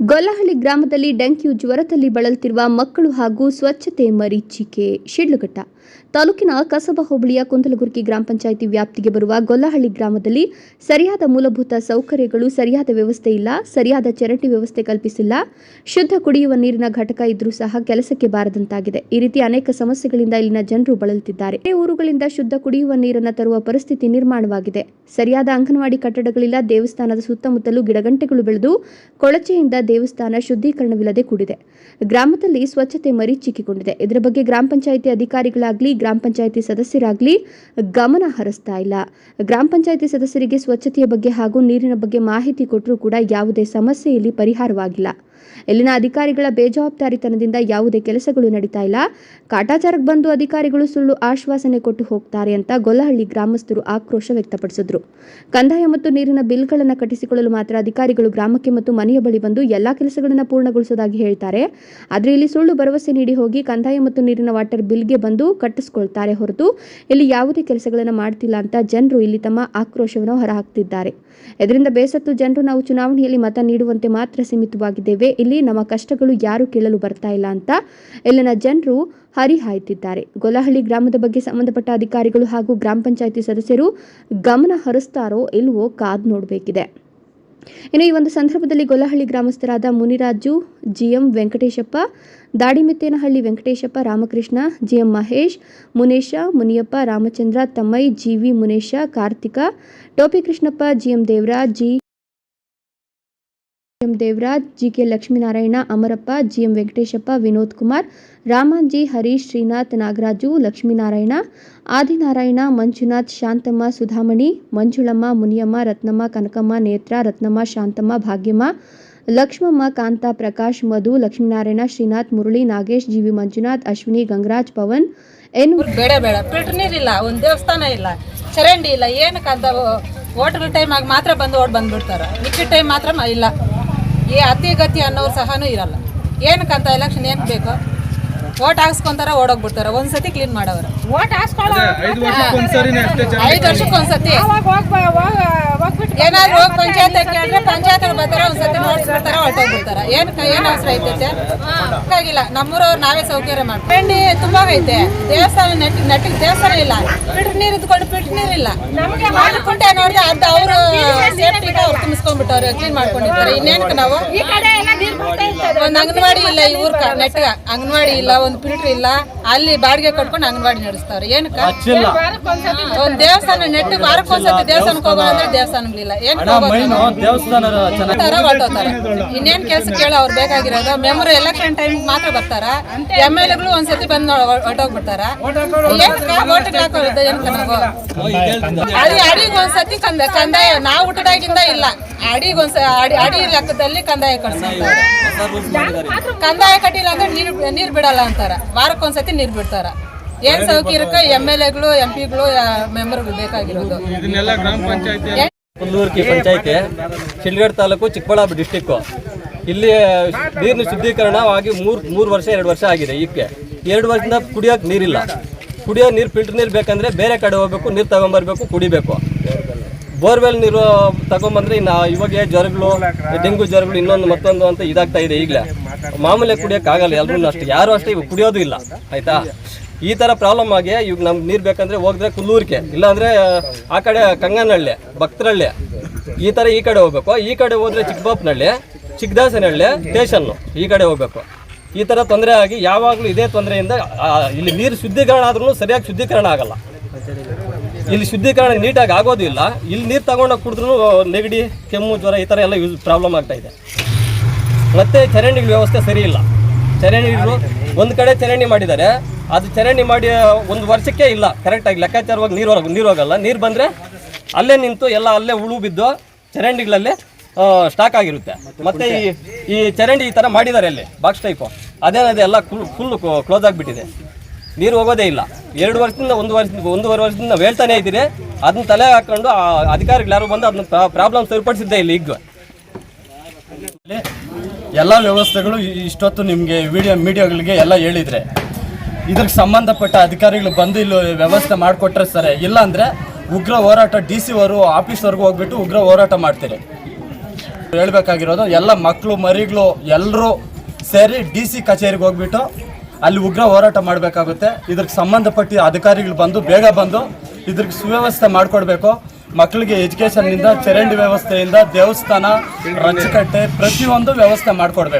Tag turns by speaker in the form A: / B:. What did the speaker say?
A: ಗೊಲ್ಲಹಳ್ಳಿ ಗ್ರಾಮದಲ್ಲಿ ಡೆಂಗ್ಯೂ ಜ್ವರದಲ್ಲಿ ಬಳಲುತ್ತಿರುವ ಮಕ್ಕಳು ಹಾಗೂ ಸ್ವಚ್ಛತೆ ಮರೀಚಿಕೆ ಶಿಡ್ಲಘಟ್ಟ ತಾಲೂಕಿನ ಕಸಬಾ ಹೋಬಳಿಯ ಕುಂದಲಗುರ್ಕಿ ಗ್ರಾಮ ಪಂಚಾಯಿತಿ ವ್ಯಾಪ್ತಿಗೆ ಬರುವ ಗೊಲ್ಲಹಳ್ಳಿ ಗ್ರಾಮದಲ್ಲಿ ಸರಿಯಾದ ಮೂಲಭೂತ ಸೌಕರ್ಯಗಳು, ಸರಿಯಾದ ವ್ಯವಸ್ಥೆ ಇಲ್ಲ, ಸರಿಯಾದ ಚರಂಡಿ ವ್ಯವಸ್ಥೆ ಕಲ್ಪಿಸಿಲ್ಲ. ಶುದ್ಧ ಕುಡಿಯುವ ನೀರಿನ ಘಟಕ ಇದ್ರೂ ಸಹ ಕೆಲಸಕ್ಕೆ ಬಾರದಂತಾಗಿದೆ. ಈ ರೀತಿ ಅನೇಕ ಸಮಸ್ಯೆಗಳಿಂದ ಇಲ್ಲಿನ ಜನರು ಬಳಲುತ್ತಿದ್ದಾರೆ. ಊರುಗಳಿಂದ ಶುದ್ಧ ಕುಡಿಯುವ ನೀರನ್ನು ತರುವ ಪರಿಸ್ಥಿತಿ ನಿರ್ಮಾಣವಾಗಿದೆ. ಸರಿಯಾದ ಅಂಗನವಾಡಿ ಕಟ್ಟಡಗಳಿಲ್ಲ, ದೇವಸ್ಥಾನದ ಸುತ್ತಮುತ್ತಲೂ ಗಿಡಗಂಟೆಗಳು ಬೆಳೆದು ಕೊಳಚೆಯಿಂದ ದೇವಸ್ಥಾನ ಶುದ್ಧೀಕರಣವಿಲ್ಲದೆ ಕೂಡಿದೆ. ಗ್ರಾಮದಲ್ಲಿ ಸ್ವಚ್ಛತೆ ಮರೀಚಿಕೆಗೊಂಡಿದೆ ಇದರ ಬಗ್ಗೆ ಗ್ರಾಮ ಪಂಚಾಯಿತಿ ಅಧಿಕಾರಿಗಳಾಗ್ಲಿ ಗ್ರಾಮ ಪಂಚಾಯಿತಿ ಸದಸ್ಯರಾಗಲಿ ಗಮನ ಹರಿಸ್ತಾ ಇಲ್ಲ. ಗ್ರಾಮ ಪಂಚಾಯಿತಿ ಸದಸ್ಯರಿಗೆ ಸ್ವಚ್ಛತೆಯ ಬಗ್ಗೆ ಹಾಗೂ ನೀರಿನ ಬಗ್ಗೆ ಮಾಹಿತಿ ಕೊಟ್ಟರೂ ಕೂಡ ಯಾವುದೇ ಸಮಸ್ಯೆ ಇಲ್ಲಿ ಪರಿಹಾರವಾಗಿಲ್ಲ. ಇಲ್ಲಿನ ಅಧಿಕಾರಿಗಳ ಬೇಜವಾಬ್ದಾರಿತನದಿಂದ ಯಾವುದೇ ಕೆಲಸಗಳು ನಡೀತಾ ಇಲ್ಲ. ಕಾಟಾಚಾರಕ್ಕೆ ಬಂದು ಅಧಿಕಾರಿಗಳು ಸುಳ್ಳು ಆಶ್ವಾಸನೆ ಕೊಟ್ಟು ಹೋಗ್ತಾರೆ ಅಂತ ಗೊಲ್ಲಹಳ್ಳಿ ಗ್ರಾಮಸ್ಥರು ಆಕ್ರೋಶ ವ್ಯಕ್ತಪಡಿಸಿದ್ರು. ಕಂದಾಯ ಮತ್ತು ನೀರಿನ ಬಿಲ್ಗಳನ್ನು ಕಟ್ಟಿಸಿಕೊಳ್ಳಲು ಮಾತ್ರ ಅಧಿಕಾರಿಗಳು ಗ್ರಾಮಕ್ಕೆ ಮತ್ತು ಮನೆಯ ಬಳಿ ಬಂದು ಎಲ್ಲಾ ಕೆಲಸಗಳನ್ನು ಪೂರ್ಣಗೊಳಿಸೋದಾಗಿ ಹೇಳ್ತಾರೆ. ಆದರೆ ಇಲ್ಲಿ ಸುಳ್ಳು ಭರವಸೆ ನೀಡಿ ಹೋಗಿ ಕಂದಾಯ ಮತ್ತು ನೀರಿನ ವಾಟರ್ ಬಿಲ್ಗೆ ಬಂದು ಕಟ್ಟಿಸ್ಕೊಳ್ತಾರೆ ಹೊರತು ಇಲ್ಲಿ ಯಾವುದೇ ಕೆಲಸಗಳನ್ನು ಮಾಡ್ತಿಲ್ಲ ಅಂತ ಜನರು ಇಲ್ಲಿ ತಮ್ಮ ಆಕ್ರೋಶವನ್ನು ಹೊರಹಾಕ್ತಿದ್ದಾರೆ. ಇದರಿಂದ ಬೇಸತ್ತು ಜನರು ನಾವು ಚುನಾವಣೆಯಲ್ಲಿ ಮತ ನೀಡುವಂತೆ ಮಾತ್ರ ಸೀಮಿತವಾಗಿದ್ದೇವೆ. ಇಲ್ಲಿ ನಮ್ಮ ಕಷ್ಟಗಳು ಯಾರು ಕೇಳಲು ಬರ್ತಾ ಇಲ್ಲ ಅಂತ ಇಲ್ಲಿನ ಜನರು ಹರಿಹಾಯ್ತಿದ್ದಾರೆ. ಗೊಲಹಳ್ಳಿ ಗ್ರಾಮದ ಬಗ್ಗೆ ಸಂಬಂಧಪಟ್ಟ ಅಧಿಕಾರಿಗಳು ಹಾಗೂ ಗ್ರಾಮ ಪಂಚಾಯಿತಿ ಸದಸ್ಯರು ಗಮನ ಹರಿಸ್ತಾರೋ ಇಲ್ವೋ ಕಾದ್ ನೋಡಬೇಕಿದೆ. ಇನ್ನು ಈ ಒಂದು ಸಂದರ್ಭದಲ್ಲಿ ಗೊಲಹಳ್ಳಿ ಗ್ರಾಮಸ್ಥರಾದ Muniraju, GM Venkateshappa, Dadimettenahalli Venkateshappa, Ramakrishna, GM Mahesh, Munesha, Muniyappa, Ramachandra, ತಮ್ಮೈ GV Munesha, Karthika, ಟೋಪಿ Krishnappa, GM Devaraj, G Devaraj, GK Lakshminarayana, Amarappa, GM Venkateshappa, Vinod Kumar Ramanji Harish Srinath, Nagaraju, Lakshminarayana, Adinarayana, Manjunath, Shanthamma, Sudhamani, Manjulamma, Muniyamma, Ratnamma, Kanakamma, Netra, Ratnamma, Shanthamma, Bhagyamma, Lakshmamma, Kanta, Prakash, Madhu, Lakshminarayana, Srinath, Murali, Nagesh, GV Manjunath, Ashwini, Gangaraj, Pavan ಏನು
B: ಬೇಡ ಬೇಡ, filter ನೀರಿಲ್ಲ ಒಂದು ದೇವಸ್ಥಾನ ಇಲ್ಲ, ಚರಂಡಿ ಇಲ್ಲ, ಏನಕ್ಕೆ ಅಂತ ಹೋಟೆಲ್ ಟೈಮ್ ಆಗಿ ಮಾತ್ರ ಬಂದು ಓಡ್ ಬಂದ್ಬಿಡ್ತಾರೆ, ಮಿಕ್ಕಿದ ಟೈಮ್ ಮಾತ್ರ ಇಲ್ಲ. ಈ ಅತಿಗತಿ ಅನ್ನೋರು ಸಹನೂ ಇರಲ್ಲ. ಏನಕ್ಕಂತ ಎಲೆಕ್ಷನ್ ಏನು ಬೇಕು? ಓಟ್ ಹಾಕ್ಸ್ಕೊಂತಾರ ಓಡೋಗ್ಬಿಡ್ತಾರೆ. ಒಂದ್ಸತಿ ಕ್ಲೀನ್ ಮಾಡೋರು
C: ಓಟ್ ಹಾಕ್ಸ್ಕೊಳ್ಳೋ
D: ಐದು ವರ್ಷಕ್ಕೆ
B: ಐದು ಒಂದ್ಸತಿ.
C: ಅವಾಗ ಹೋಗ್ಬ ಹೋಗ ಹೋಗ್ಬಿಟ್ಟು
B: ಏನಾದ್ರು ಹೋಗಿ ಪಂಚಾಯತ್ ಕೇಳಿದ್ರೆ ಪಂಚಾಯತ್ ಬರ್ತಾರೆ ಒಂದ್ಸತಿ ನೋಡ್ಸ್ಬಿಡ್ತಾರ ಹೊರಟೋಗ್ಬಿಡ್ತಾರೆ. ಏನ್ ಏನು ಅವಸರ ಐತೈತೆ ಆಗಿಲ್ಲ ನಮ್ಮೂರವ್ರು ನಾವೇ ಸೌಕರ್ಯ ಮಾಡ್ತೀವಿ ತುಂಬಾ ಐತೆ. ದೇವಸ್ಥಾನ ನೆಟ್ಟಿಗೆ ನೆಟ್ಟಿಗೆ ದೇವಸ್ಥಾನ ಇಲ್ಲ. ಫಿಲ್ಟರ್ ನೀರು ಇದ್ಕೊಂಡು ಫಿಲ್ಟರ್ ನೀರಿಲ್ಲ ಇಲ್ಲ.
C: ನಮ್ಗೆ
B: ಕುಂಟೆ ನೋಡಿದ್ರೆ ಅರ್ಧ ಅವರು ಸೇಫ್ಟಿಗೆ ಅವ್ರು ತುಂಬಿಸ್ಕೊಂಡ್ಬಿಟ್ಟವ್ರೆ ಕ್ಲೀನ್ ಮಾಡ್ಕೊಂಡಿರ್ತಾರೆ. ಇನ್ನೇನಕ್ಕೆ ನಾವು?
C: ಈ ಕಡೆ
B: ಒಂದ್ ಅಂಗನವಾಡಿ ಇಲ್ಲ ಈ ಊರ್ಕ ನೆಟ್ಗ ಅಂಗನವಾಡಿ ಇಲ್ಲ ಒಂದ್ ಫಿಲ್ಟರ್ ಇಲ್ಲ. ಅಲ್ಲಿ ಬಾಡಿಗೆ ಕಟ್ಕೊಂಡು ಅಂಗನವಾಡಿ ನಡೆಸ್ತಾವ್ರೆ. ಏನಕ್ಕ? ಒಂದ್ ದೇವಸ್ಥಾನ ನೆಟ್ಟು ವಾರಕ್ಕೊಂದ್ಸತಿ ದೇವಸ್ಥಾನಕ್ಕೆ ಹೋಗೋಣ ಅಂದ್ರೆ ದೇವಸ್ಥಾನಗಳಿಲ್ಲ ಏನ್
E: ದೇವಸ್ಥಾನ ಚೆನ್ನಾಗಿ
B: ತರ ಹೊರಟೋತಾರ ಇನ್ನೇನ್ ಕೆಲಸ ಕೇಳ ಅವ್ರು ಬೇಕಾಗಿರೋದು? ಮೆಮೊರಿ ಎಲೆಕ್ಷನ್ ಟೈಮ್ ಮಾತ್ರ ಬರ್ತಾರ? ಎಂ ಎಲ್ ಎಗಳು ಒಂದ್ಸತಿ ಬಂದು ಹೊಟ್ಟೋಗ್ಬಿಡ್ತಾರ ಅಲ್ಲಿ ಹಾಕೋದು ಏನಕ್ಕ ನಾವು? ಅಡಿ ಅಡಿಗೆ ಒಂದ್ಸತಿ ಕಂದ ಕಂದಾಯ ನಾವು ಹುಟ್ಟದಾಗಿಂದ ಇಲ್ಲ. ಅಡಿಗೆ ಒಂದ್ಸ ಅಡಿ ಅಡಿ ಲೆಕ್ಕದಲ್ಲಿ ಕಂದಾಯ ಕಟ್ಸ್ಕೊಂತಾರೆ ಕಂದಾಯ ಕಟ್ಟಿಲ್ಲ ಅಂದ್ರೆ ನೀರು ನೀರು ಬಿಡಲ್ಲ ಅಂತಾರ. ವಾರಕ್ಕೊಂದ್ಸತಿ ನೀರ್ ಬಿಡ್ತಾರ. ಏನ್ ಸೌಕರ್ಯಕ್ಕ ಎಂ ಎಲ್ ಎಗಳು ಎಂ ಪಿಗಳು ಮೆಂಬರ್ಗಳು ಬೇಕಾಗಿರೋದು.
D: ಇದನ್ನೆಲ್ಲ ಗ್ರಾಮ ಪಂಚಾಯತಿ
E: ಕುಲ್ಲೂರ್ಕಿ ಪಂಚಾಯತಿ ಶಿಲ್ಗಡ್ ತಾಲೂಕು ಚಿಕ್ಕಬಳ್ಳಾಪುರ ಡಿಸ್ಟಿಕ್ಕು ಇಲ್ಲಿ ನೀರಿನ ಶುದ್ಧೀಕರಣವಾಗಿ ಮೂರು ಮೂರು ವರ್ಷ ಎರಡು ವರ್ಷ ಆಗಿದೆ ಈಕೆ. ಎರಡು ವರ್ಷದಿಂದ ಕುಡಿಯೋಕೆ ನೀರಿಲ್ಲ. ಕುಡಿಯೋ ನೀರು ಫಿಲ್ಟರ್ ನೀರು ಬೇಕಂದ್ರೆ ಬೇರೆ ಕಡೆ ಹೋಗ್ಬೇಕು ನೀರು ತಗೊಂಬರ್ಬೇಕು ಕುಡಿಬೇಕು. ಬೋರ್ವೆಲ್ ನೀರು ತಗೊಂಬಂದ್ರೆ ಇನ್ನು ಇವಾಗ ಜ್ವರಗಳು ಡೆಂಗು ಜ್ವರಗಳು ಇನ್ನೊಂದು ಮತ್ತೊಂದು ಅಂತ ಇದಾಗ್ತಾ ಇದೆ ಈಗಲೇ ಮಾಮೂಲಿ ಕುಡಿಯೋಕೆ ಆಗಲ್ಲ ಎಲ್ಲರೂ ಅಷ್ಟೇ. ಯಾರು ಅಷ್ಟೇ ಇವಾಗ ಕುಡಿಯೋದು ಇಲ್ಲ. ಆಯ್ತಾ? ಈ ಥರ ಪ್ರಾಬ್ಲಮ್ ಆಗಿ ಇವಾಗ ನಮ್ಗೆ ನೀರು ಬೇಕಂದ್ರೆ ಹೋಗಿದ್ರೆ ಕುಲ್ಲೂರ್ಕೆ ಇಲ್ಲಾಂದ್ರೆ ಆ ಕಡೆ ಕಂಗನಹಳ್ಳಿ ಭಕ್ತರಹಳ್ಳಿ ಈ ಥರ ಈ ಕಡೆ ಹೋಗ್ಬೇಕು. ಈ ಕಡೆ ಹೋದ್ರೆ ಚಿಕ್ಕಬಾಪನಹಳ್ಳಿ ಚಿಕ್ಕದಾಸನಹಳ್ಳಿ ಸ್ಟೇಷನ್ನು ಈ ಕಡೆ ಹೋಗ್ಬೇಕು. ಈ ಥರ ತೊಂದರೆ ಆಗಿ ಯಾವಾಗಲೂ ಇದೇ ತೊಂದರೆಯಿಂದ ಇಲ್ಲಿ ನೀರು ಶುದ್ಧೀಕರಣ ಆದ್ರೂ ಸರಿಯಾಗಿ ಶುದ್ಧೀಕರಣ ಆಗಲ್ಲ. ಇಲ್ಲಿ ಶುದ್ಧೀಕರಣ ನೀಟಾಗಿ ಆಗೋದು ಇಲ್ಲ. ನೀರು ತಗೊಂಡೋಗಿ ಕುಡಿದ್ರೂ ನೆಗಡಿ, ಕೆಮ್ಮು, ಜ್ವರ ಈ ಥರ ಎಲ್ಲ ಯೂಸ್ ಪ್ರಾಬ್ಲಮ್ ಆಗ್ತಾ ಇದೆ. ಮತ್ತೆ ಚರಂಡಿಗಳ ವ್ಯವಸ್ಥೆ ಸರಿ ಇಲ್ಲ. ಚರಂಡಿಗಳು ಒಂದು ಕಡೆ ಚರಂಡಿ ಮಾಡಿದ್ದಾರೆ. ಅದು ಚರಂಡಿ ಮಾಡಿ ಒಂದು ವರ್ಷಕ್ಕೆ ಇಲ್ಲ. ಕರೆಕ್ಟಾಗಿ ಲೆಕ್ಕಾಚಾರವಾಗಿ ನೀರು ನೀರು ಹೋಗಲ್ಲ. ನೀರು ಬಂದರೆ ಅಲ್ಲೇ ನಿಂತು ಎಲ್ಲ ಅಲ್ಲೇ ಉಳು ಬಿದ್ದು ಚರಂಡಿಗಳಲ್ಲಿ ಸ್ಟಾಕ್ ಆಗಿರುತ್ತೆ. ಮತ್ತೆ ಈ ಈ ಚರಂಡಿ ಈ ಥರ ಮಾಡಿದ್ದಾರೆ ಅಲ್ಲಿ ಬಾಕ್ಸ್ ಟೈಪು ಅದೇನದೇ ಎಲ್ಲ ಫುಲ್ ಫುಲ್ ಕ್ಲೋಸ್ ಆಗಿಬಿಟ್ಟಿದೆ. ನೀರು ಹೋಗೋದೇ ಇಲ್ಲ. ಎರಡು ವರ್ಷದಿಂದ, ಒಂದು ವರ್ಷದಿಂದ ಒಂದೂವರೆ ವರ್ಷದಿಂದ ಹೇಳ್ತಾನೆ ಇದ್ದೀರಿ ಅದನ್ನ ತಲೆ ಹಾಕೊಂಡು ಆ ಅಧಿಕಾರಿಗಳು ಯಾರು ಬಂದು ಅದನ್ನ ಪ್ರಾಬ್ಲಮ್ ಸರಿಪಡಿಸಿದ್ದೆ ಇಲ್ಲಿ ಈಗ.
F: ಎಲ್ಲ ವ್ಯವಸ್ಥೆಗಳು ಇಷ್ಟೊತ್ತು ನಿಮಗೆ ವಿಡಿಯೋ ಮೀಡಿಯಾಗಳಿಗೆ ಎಲ್ಲ ಹೇಳಿದರೆ. ಇದಕ್ಕೆ ಸಂಬಂಧಪಟ್ಟ ಅಧಿಕಾರಿಗಳು ಬಂದು ಇಲ್ಲಿ ವ್ಯವಸ್ಥೆ ಮಾಡಿಕೊಟ್ರೆ ಸರಿ. ಇಲ್ಲ ಅಂದರೆ ಉಗ್ರ ಹೋರಾಟ ಡಿ ಸಿ ಅವರು ಆಫೀಸ್ವರೆಗೂ ಹೋಗ್ಬಿಟ್ಟು ಉಗ್ರ ಹೋರಾಟ ಮಾಡ್ತೀರಿ. ಹೇಳ್ಬೇಕಾಗಿರೋದು ಎಲ್ಲ ಮಕ್ಕಳು ಮರಿಗಳು ಎಲ್ಲರೂ ಸೇರಿ ಡಿ ಸಿ ಕಚೇರಿಗೆ ಹೋಗ್ಬಿಟ್ಟು ಅಲ್ಲಿ ಉಗ್ರ ಹೋರಾಟ ಮಾಡಬೇಕಾಗುತ್ತೆ. ಇದಕ್ಕೆ ಸಂಬಂಧಪಟ್ಟ ಅಧಿಕಾರಿಗಳು ಬಂದು ಬೇಗ ಬಂದು ಇದ್ರಿಗೆ ಸುವ್ಯವಸ್ಥೆ ಮಾಡಿಕೊಡ್ಬೇಕು. ಮಕ್ಕಳಿಗೆ ಎಜುಕೇಷನ್ನಿಂದ ಚರಂಡಿ ವ್ಯವಸ್ಥೆಯಿಂದ ದೇವಸ್ಥಾನ ರಚ್ಚಕಟ್ಟೆ ಪ್ರತಿಯೊಂದು ವ್ಯವಸ್ಥೆ ಮಾಡಿಕೊಡ್ಬೇಕು.